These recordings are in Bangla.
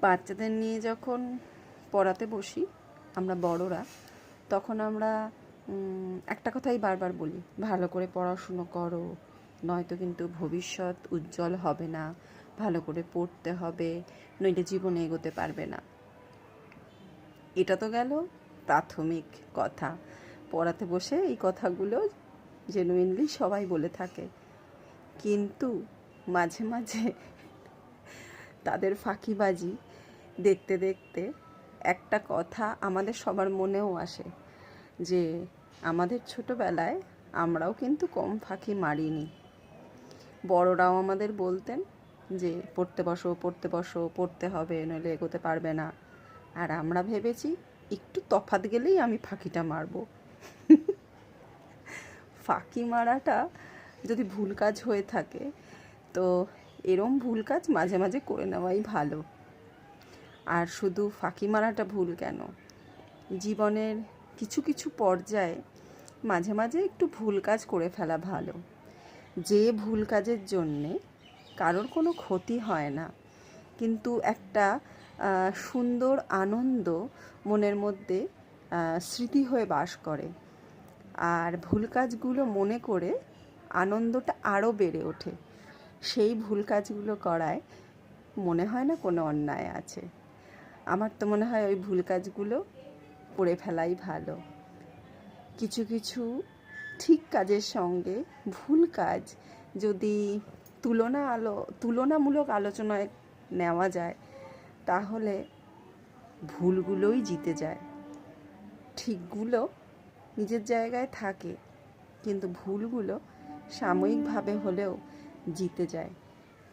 বাচ্চাদের নিয়ে যখন পড়াতে বসি, আমরা বড়রা, তখন আমরা একটা কথাই বারবার বলি, ভালো করে পড়াশুনো করো, নয়তো কিন্তু ভবিষ্যৎ উজ্জ্বল হবে না, ভালো করে পড়তে হবে, নইলে জীবনে এগোতে পারবে না। এটা তো গেল প্রাথমিক কথা। পড়াতে বসে এই কথাগুলো জেনুইনলি সবাই বলে থাকে। কিন্তু মাঝে মাঝে তাদের ফাঁকিবাজি দেখতে দেখতে একটা কথা আমাদের সবার মনেও আসে যে আমাদের ছোটবেলায় আমরাও কিন্তু কম ফাঁকি মারিনি। বড়রাও আমাদের বলতেন যে, পড়তে বসো পড়তে বসো, পড়তে হবে, নইলে এগোতে পারবে না। আর আমরা ভেবেছি, একটু তফাৎ গেলেই আমি ফাঁকিটা মারবো। ফাঁকি মারাটা যদি ভুল কাজ হয়ে থাকে, তো এরম ভুল কাজ মাঝে মাঝে করে নেওয়াই ভালো। আর শুধু ফাঁকি মারাটা ভুল কেন? জীবনের কিছু কিছু পর্যায়ে মাঝে মাঝে একটু ভুল কাজ করে ফেলা ভালো। যে ভুল কাজের জন্যে কারোর কোনো ক্ষতি হয় না, কিন্তু একটা সুন্দর আনন্দ মনের মধ্যে স্মৃতি হয়ে বাস করে। আর ভুল কাজগুলো মনে করে আনন্দটা আরও বেড়ে ওঠে। সেই ভুল কাজগুলো করায় মনে হয় না কোনো অন্যায় আছে। আমার তো মনে হয় ওই ভুল কাজগুলো করে ফেলাই ভালো। কিছু কিছু ঠিক কাজের সঙ্গে ভুল কাজ যদি তুলনা আলো, তুলনামূলক আলোচনায় নেওয়া যায়, তাহলে ভুলগুলোই জিতে যায়। ঠিকগুলো নিজের জায়গায় থাকে, কিন্তু ভুলগুলো সাময়িকভাবে হলেও জিতে যায়।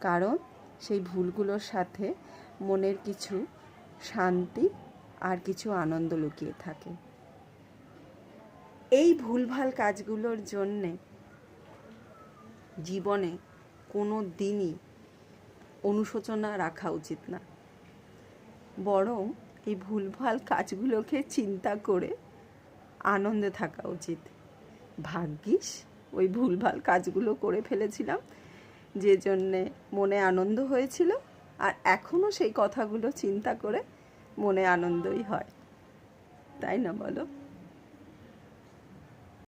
কারণ সেই ভুলগুলোর সাথে মনের কিছু শান্তি আর কিছু আনন্দ লুকিয়ে থাকে। এই ভুলভাল কাজগুলোর জন্যে জীবনে কোনো দিনই অনুশোচনা রাখা উচিত না। বরং এই ভুলভাল কাজগুলোকে চিন্তা করে আনন্দে থাকা উচিত। ভাগ্যিস ওই ভুলভাল কাজগুলো করে ফেলেছিলাম যে জন্যে মনে আনন্দ হয়েছিল আর এখনও সেই কথাগুলো চিন্তা করে মনে আনন্দই হয়। তাই না বলো?